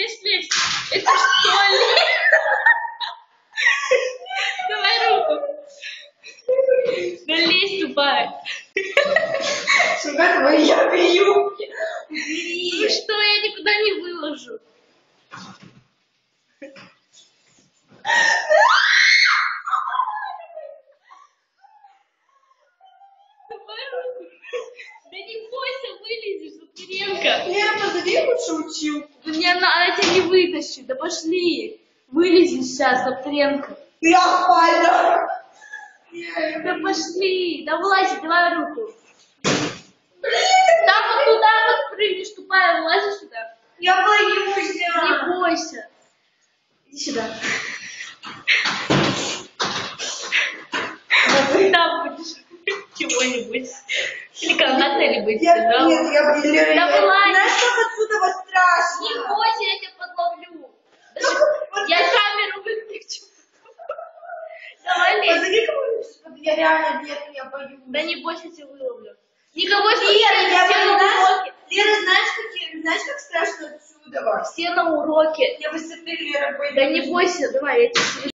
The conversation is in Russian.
лезь, лезь. Это что ли? Давай руку. Да лезь, тупая. Сука, твои я бью. Ну что, я никуда не выложу. Давай руку. Да не бойся, вылезешь, Сутыренко. Лера, училку. Да не, она, она тебя не вытащит. Да пошли. Вылезешь сейчас, Сутыренко. Я пойду. Да пошли. Да вылазь, давай руку. Там вот туда вот прыгнешь, тупая, вылазишь сюда. Я боюсь. Не бойся. Иди сюда. Там будешь чего-нибудь. Или канаты-нибудь. Я, да? нет, я, Да я- вылазь. знаешь, как отсюда вот страшно? Не бойся, я тебя подловлю. Даже Вот я камеру выключу. Давай лезь. Позови кого-нибудь, я реально нет, я боюсь. Да не бойся, я тебя выловлю. Никого Лера, не я все на уроке. Лера, знаешь, какие, знаешь, как страшно отсюда? Все на уроке. Я высоты, Лера, боюсь. Да не бойся, давай, я тебя